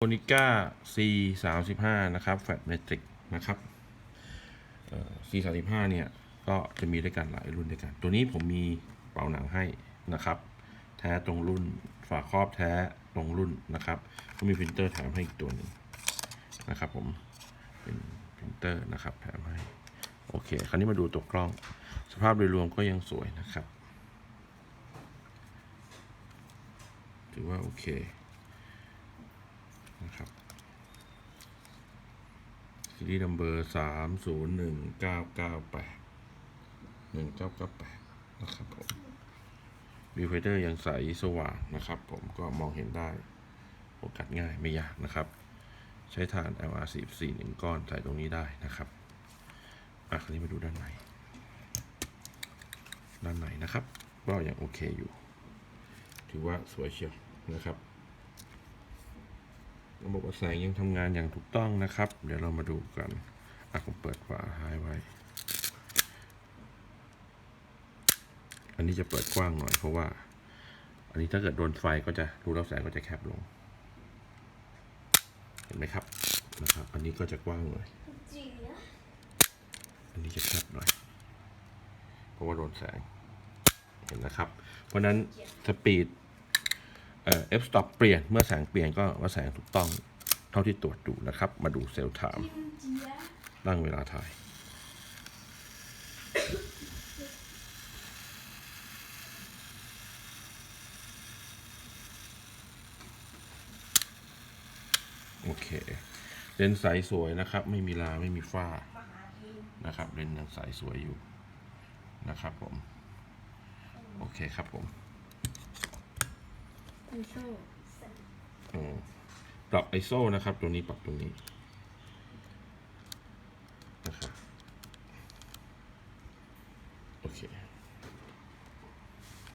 โ o นิก้า C 3 5 นะครับแฟลตเมตริกนะครับ C 3 5 เนี่ย ก็จะมีด้วยกันหลายรุ่นด้วยกัน ตัวนี้ผมมีเป่าหนังให้นะครับ แท้ตรงรุ่นฝาครอบแท้ตรงรุ่นนะครับ ก็มีพิมพ์เตอร์แถมให้อีกตัวหนึ่งนะครับผม เป็นพิมพ์เตอร์นะครับแถมให้ โอเค คราวนี้มาดูตัวกล้อง สภาพโดยรวมก็ยังสวยนะครับ ถือว่าโอเค นะครับซีรีส์นัมเบอร์สามศูนย์หนึ่งเก้าเก้าแปดหนึ่งเก้าเก้าแปดนะครับผมวิวไฟเดอร์ยังใสสว่างนะครับ ผมก็มองเห็นได้โฟกัสง่ายไม่ยากนะครับ ใช้ฐาน LR44 หนึ่งก้อนใส่ตรงนี้ได้นะครับอะคราวนี้มาดูด้านในด้านในนะครับ ก็ยังโอเคอยู่ ถือว่าสวยเชียวนะครับ ระบบแสงยังทำงานอย่างถูกต้องนะครับ เดี๋ยวเรามาดูกันอะผมเปิดฝาท้ายไว้ อันนี้จะเปิดกว้างหน่อยเพราะว่า อันนี้ถ้าเกิดโดนไฟก็จะรูรับแสงก็จะแคบลง เห็นไหมครับนะครับ อันนี้ก็จะกว้างหน่อยอันนี้จะแคบหน่อย เพราะว่าโดนแสง เห็นนะครับ เพราะนั้นสปีด เอ่อ f stop เปลี่ยนเมื่อแสงเปลี่ยนก็ว่าแสงถูกต้องเท่าที่ตรวจดูนะครับ มาดูเซลล์ไทม์ตั้งเวลาถ่าย โอเค เลนส์ใสสวยนะครับ ไม่มีลาไม่มีฝ้านะครับเลนส์ยังใสสวยอยู่นะครับผม โอเคครับผม มีโซ่อืมปรับไอโซนะครับ ตัวนี้ปรับตรงนี้นะครับโอเค